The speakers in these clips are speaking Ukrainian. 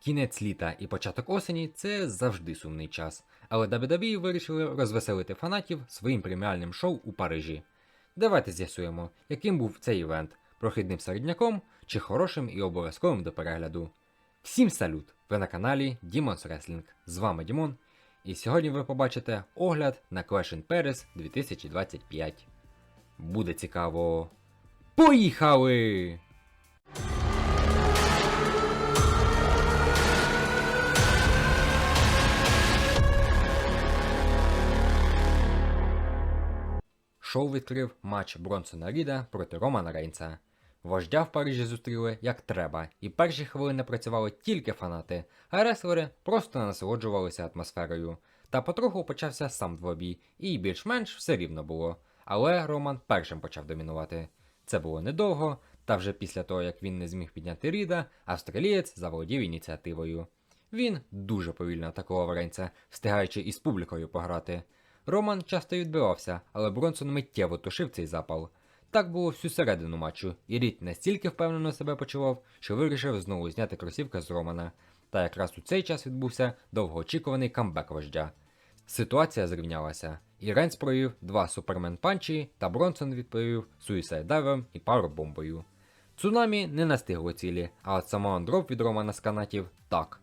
Кінець літа і початок осені це завжди сумний час, але WWE вирішили розвеселити фанатів своїм преміальним шоу у Парижі. Давайте з'ясуємо, яким був цей івент прохідним середняком чи хорошим і обов'язковим до перегляду. Всім салют! Ви на каналі Demon's Wrestling. З вами Дімон, і сьогодні ви побачите огляд на Clash in Paris 2025. Буде цікаво. Поїхали! Шоу відкрив матч Бронсона Ріда проти Романа Рейнса. Вождя в Парижі зустріли як треба, і перші хвилини працювали тільки фанати, а реслери просто насолоджувалися атмосферою. Та потроху почався сам двобій, і більш-менш все рівно було. Але Роман першим почав домінувати. Це було недовго, та вже після того, як він не зміг підняти Ріда, австралієць заволодів ініціативою. Він дуже повільно атакував Рейнса, встигаючи із публікою пограти. Роман часто відбивався, але Бронсон миттєво тушив цей запал. Так було всю середину матчу, і Рід настільки впевнено себе почував, що вирішив знову зняти кросівка з Романа. Та якраз у цей час відбувся довгоочікуваний камбек вождя. Ситуація зрівнялася, і Ренс провів два супермен панчі, та Бронсон відповів суїсайдайвом і паробомбою. Цунамі не настигло цілі, а от самоан дроп від Романа з канатів так.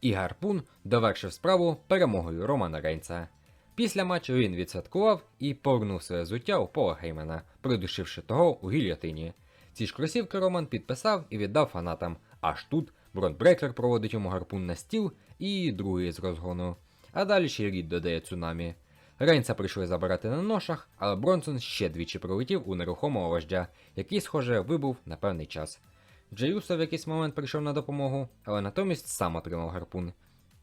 І гарпун довершив справу перемогою Романа Рейнса. Після матчу він відсвяткував і повернув своє зуття у Пола Геймена, придушивши того у гільйотині. Ці ж кросівки Роман підписав і віддав фанатам. Аж тут Бронбрекер проводить йому гарпун на стіл і другий з розгону. А далі ще Рід додає цунамі. Рейнса прийшли забирати на ношах, але Бронсон ще двічі прилетів у нерухомого вождя, який, схоже, вибув на певний час. Джеюсо в якийсь момент прийшов на допомогу, але натомість сам отримав гарпун.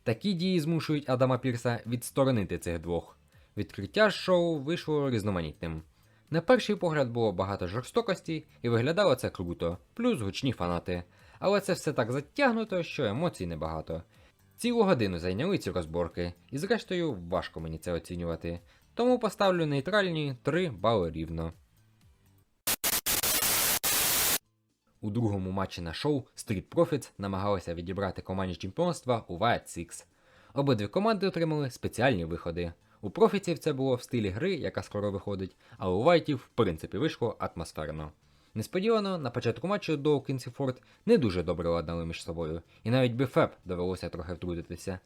Такі дії змушують Адама Пірса відсторонити цих двох. Відкриття шоу вийшло різноманітним. На перший погляд було багато жорстокості, і виглядало це круто, плюс гучні фанати. Але це все так затягнуто, що емоцій небагато. Цілу годину зайняли ці розборки, і зрештою важко мені це оцінювати. Тому поставлю нейтральні 3 бали рівно. У другому матчі на шоу Street Profits намагалися відібрати команді чемпіонства у Wyatt Six. Обидві команди отримали спеціальні виходи. У профіців це було в стилі гри, яка скоро виходить, а у Вайтів, в принципі, вийшло атмосферно. Несподівано, на початку матчу Доукінс і Форд не дуже добре ладнали між собою, і навіть Біфеп довелося трохи втрутитися.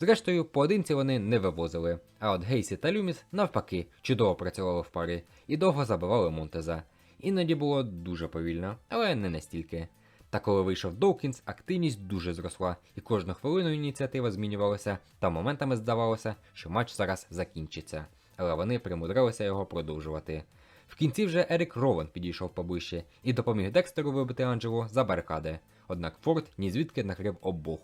Зрештою, поодинці вони не вивозили, а от Гейсі та Люміс, навпаки, чудово працювали в парі і довго забивали Монтеза. Іноді було дуже повільно, але не настільки. Та коли вийшов Доукінс, активність дуже зросла, і кожну хвилину ініціатива змінювалася, та моментами здавалося, що матч зараз закінчиться. Але вони примудрилися його продовжувати. В кінці вже Ерік Ровен підійшов поближче і допоміг Декстеру вибити Анджело за барикади, однак Форд ні звідки накрив обох.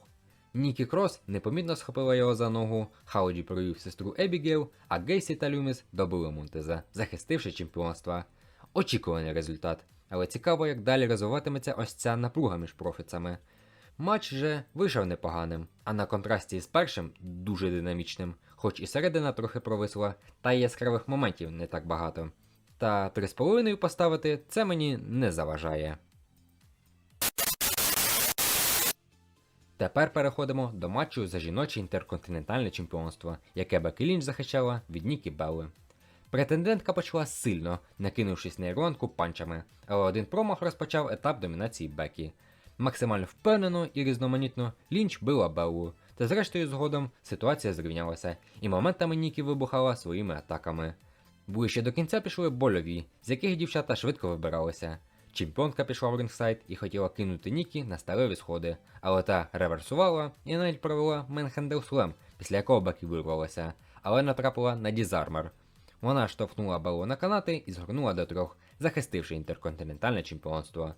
Нікі Крос непомітно схопила його за ногу, Хауді провів сестру Ебігейл, а Гейсі та Люміс добили Монтеза, захистивши чемпіонства. Очікуваний результат, але цікаво, як далі розвиватиметься ось ця напруга між профіцами. Матч же вийшов непоганим, а на контрасті з першим дуже динамічним, хоч і середина трохи провисла, та й яскравих моментів не так багато. Та 3,5 поставити це мені не заважає. Тепер переходимо до матчу за жіноче інтерконтинентальне чемпіонство, яке Бекі Лінч захищала від Нікі Белли. Претендентка почала сильно, накинувшись на ірландку панчами, але один промах розпочав етап домінації Бекі. Максимально впевнено і різноманітно Лінч била Беллу, та зрештою згодом ситуація зрівнялася, і моментами Нікі вибухала своїми атаками. Ближче до кінця пішли больові, з яких дівчата швидко вибиралися. Чемпіонка пішла в рингсайд і хотіла кинути Нікі на сталеві сходи, але та реверсувала і навіть провела менхендел слем, після якого Бекі вирвалася, але натрапила на дізармер. Вона штовхнула Беллу на канати і згорнула до трьох, захистивши інтерконтинентальне чемпіонство.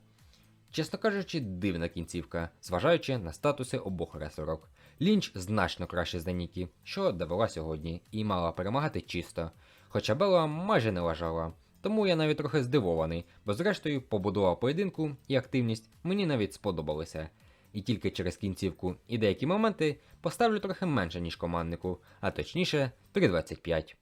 Чесно кажучи, дивна кінцівка, зважаючи на статуси обох реслерок. Лінч значно краще за Нікі, що довела сьогодні, і мала перемагати чисто. Хоча Белла майже не лажала. Тому я навіть трохи здивований, бо зрештою побудова поєдинку і активність мені навіть сподобалися. І тільки через кінцівку і деякі моменти поставлю трохи менше, ніж команднику, а точніше 3.25.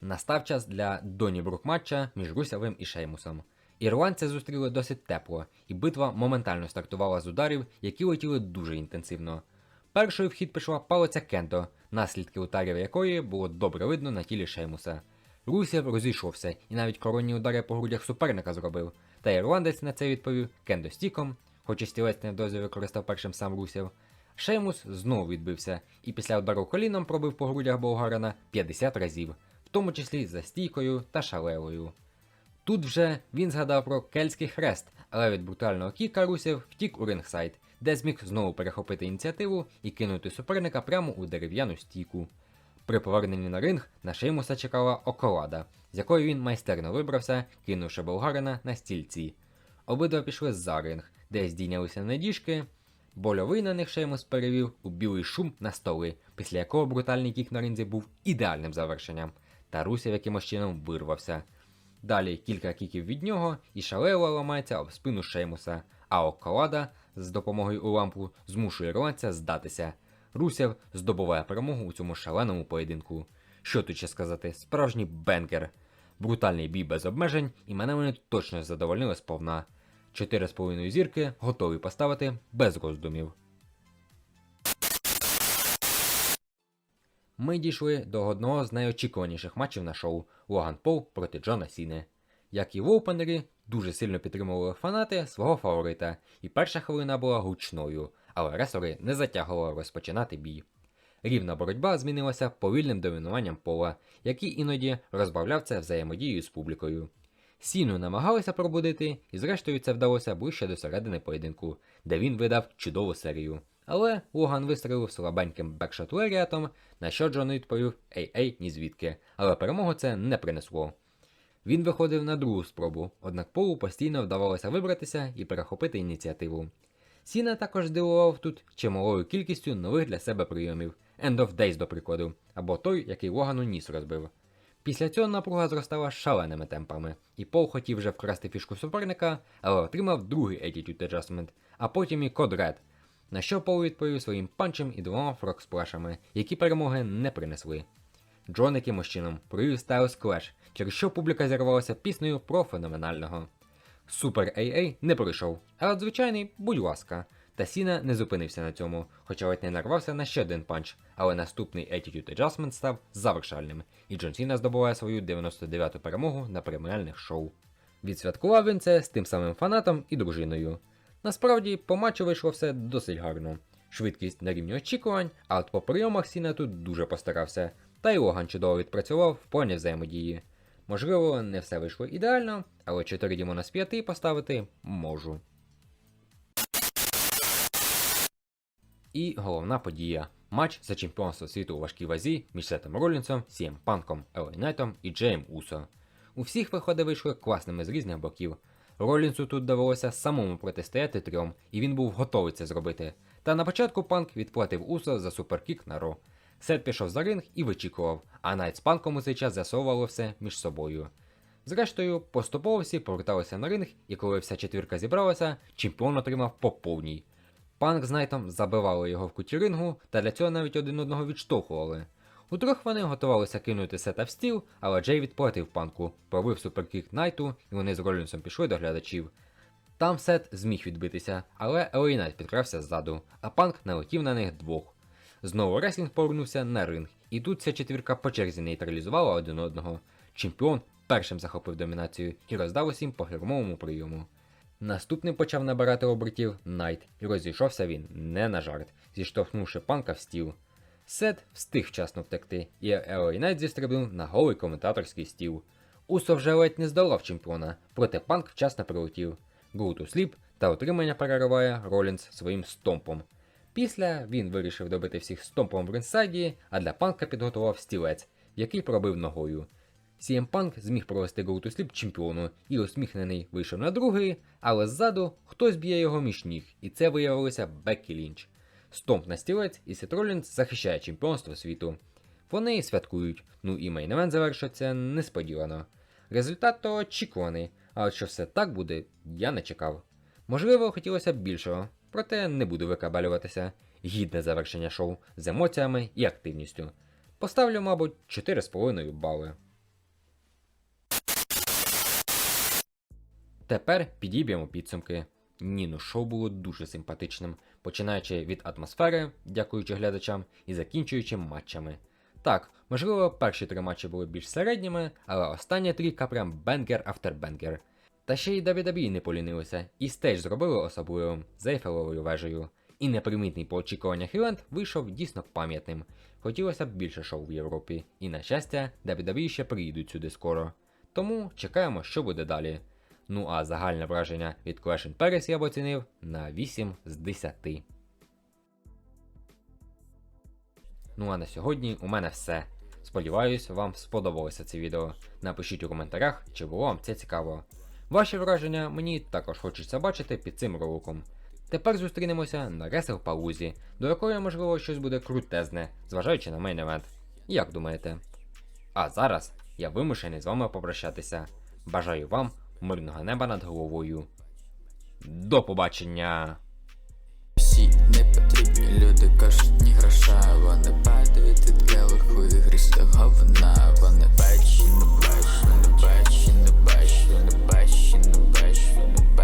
Настав час для Доні Брук матча між Русявим і Шеймусом. Ірландці зустріли досить тепло, і битва моментально стартувала з ударів, які летіли дуже інтенсивно. Першою в хід пішла палиця Кендо, наслідки ударів якої було добре видно на тілі Шеймуса. Русів розійшовся і навіть коронні удари по грудях суперника зробив, та ірландець на це відповів Кендо стіком, хоч і стілець невдовзі використав першим сам Русів. Шеймус знову відбився і після удару коліном пробив по грудях болгарина 50 разів, в тому числі за стійкою та шалевою. Тут вже він згадав про кельтський хрест, але від брутального кіка Русів втік у рингсайд, де зміг знову перехопити ініціативу і кинути суперника прямо у дерев'яну стійку. При поверненні на ринг на Шеймуса чекала околада, з якої він майстерно вибрався, кинувши болгарина на стільці. Обидва пішли за ринг, де здійнялися на діжки. Больовий на них Шеймус перевів у білий шум на столи, після якого брутальний кік на ринзі був ідеальним завершенням, та Русів якимось чином вирвався. Далі кілька кіків від нього, і шалева ламається об спину Шеймуса, а Околада з допомогою улампу змушує ірландця здатися. Русєв здобуває перемогу у цьому шаленому поєдинку. Що тут ще сказати, справжній бенкер. Брутальний бій без обмежень, і мене вони точно задовольнили сповна. 4,5 зірки готові поставити без роздумів. Ми дійшли до одного з найочікуваніших матчів на шоу Логан Пол проти Джона Сіни. Як і в опенері, дуже сильно підтримували фанати свого фаворита, і перша хвилина була гучною, але ресори не затягували розпочинати бій. Рівна боротьба змінилася повільним домінуванням пола, який іноді розбавляв це взаємодією з публікою. Сіну намагалися пробудити, і зрештою це вдалося ближче до середини поєдинку, де він видав чудову серію. Але Логан вистрелив слабеньким бекшот на що Джон відповів ей-ей, ні звідки, але перемогу це не принесло. Він виходив на другу спробу, однак Полу постійно вдавалося вибратися і перехопити ініціативу. Сіна також здивував тут чималою кількістю нових для себе прийомів End of Days, до прикладу, або той, який Логану ніс розбив. Після цього напруга зростала шаленими темпами, і Пол хотів вже вкрасти фішку суперника, але отримав другий Attitude Adjustment, а потім і код Red, на що Пол відповів своїм панчем і двома фроксплешами, які перемоги не принесли. Джон якимось чином провів Styles Clash, через що публіка зірвалася піснею про феноменального. Супер AA не пройшов, а от звичайний, будь ласка. Та Сіна не зупинився на цьому, хоча ледь не нарвався на ще один панч, але наступний Attitude Adjustment став завершальним, і Джон Сіна здобуває свою 99-ту перемогу на преміальних шоу. Відсвяткував він це з тим самим фанатом і дружиною. Насправді, по матчу вийшло все досить гарно. Швидкість на рівні очікувань, а от по прийомах Сіна тут дуже постарався, та й Логан чудово відпрацював в плані взаємодії. Можливо, не все вийшло ідеально, але 4 Дімона з 5 поставити можу. І головна подія. Матч за чемпіонство світу у важкій вазі між Сетом Ролінсом, Сієм Панком, Елей Найтом і Джеєм Усо. У всіх виходи вийшли класними з різних боків. Ролінсу тут довелося самому протистояти трьом, і він був готовий це зробити. Та на початку панк відплатив Усо за суперкік на Ро. Сет пішов за ринг і вичікував, а Найт з панком у цей час з'ясовувало все між собою. Зрештою, поступово всі поверталися на ринг, і коли вся четвірка зібралася, чемпіон отримав по повній. Панк з Найтом забивали його в куті рингу, та для цього навіть один одного відштовхували. Утрох вони готувалися кинути сета в стіл, але Джей відплатив панку, пробив суперкік Найту, і вони з Ролінсом пішли до глядачів. Там сет зміг відбитися, але Елей Найт підкрався ззаду, а панк налетів на них двох. Знову реслінг повернувся на ринг, і тут ця четвірка по черзі нейтралізувала один одного. Чемпіон першим захопив домінацію і роздав усім по гермовому прийому. Наступним почав набирати обертів Найт, і розійшовся він не на жарт, зіштовхнувши панка в стіл. Сет встиг вчасно втекти, і Елей Найт зістрибнув на голий коментаторський стіл. Усо вже ледь не здолав чемпіона, проте панк вчасно прилетів. To sleep та отримання перериває Ролінс своїм стомпом. Після він вирішив добити всіх стомпом в ринсайді, а для панка підготував стілець, який пробив ногою. CM Punk зміг провести to Sleep чемпіону і усміхнений вийшов на другий, але ззаду хтось б'є його між ніг, і це виявилося Беккі Лінч. Стомп на стілець і Сет Ролінс захищає чемпіонство світу. Вони святкують, ну і мейн-евент завершиться несподівано. Результат то очікуваний, а от що все так буде, я не чекав. Можливо, хотілося б більшого, проте не буду викабалюватися. Гідне завершення шоу з емоціями і активністю. Поставлю, мабуть, 4,5 бали. Тепер підіб'ємо підсумки. Ні, ну шоу було дуже симпатичним, починаючи від атмосфери, дякуючи глядачам, і закінчуючи матчами. Так, можливо, перші три матчі були більш середніми, але останні трійка прям бенгер автор бенгер. Та ще й WWE не полінилися, і стеж зробили особливим з Ейфелевою вежею. І непримітний по очікуваннях івент вийшов дійсно пам'ятним. Хотілося б більше шоу в Європі, і на щастя, WWE ще приїдуть сюди скоро. Тому чекаємо, що буде далі. Ну а загальне враження від Clash Paris я б оцінив на 8 з 10. Ну а на сьогодні у мене все. Сподіваюсь, вам сподобалося це відео. Напишіть у коментарях, чи було вам це цікаво. Ваші враження мені також хочеться бачити під цим роликом. Тепер зустрінемося на Ресел Паузі, до якої, можливо, щось буде крутезне, зважаючи на мейн евент. Як думаєте? А зараз я вимушений з вами попрощатися. Бажаю вам мирного неба над головою. До побачення! Всі непотрібні люди кажуть, ні гроша, вони падають від келиху і гріста говна, вони бачать, не бачать, не бачать, не бачать, не бачать, не бачать.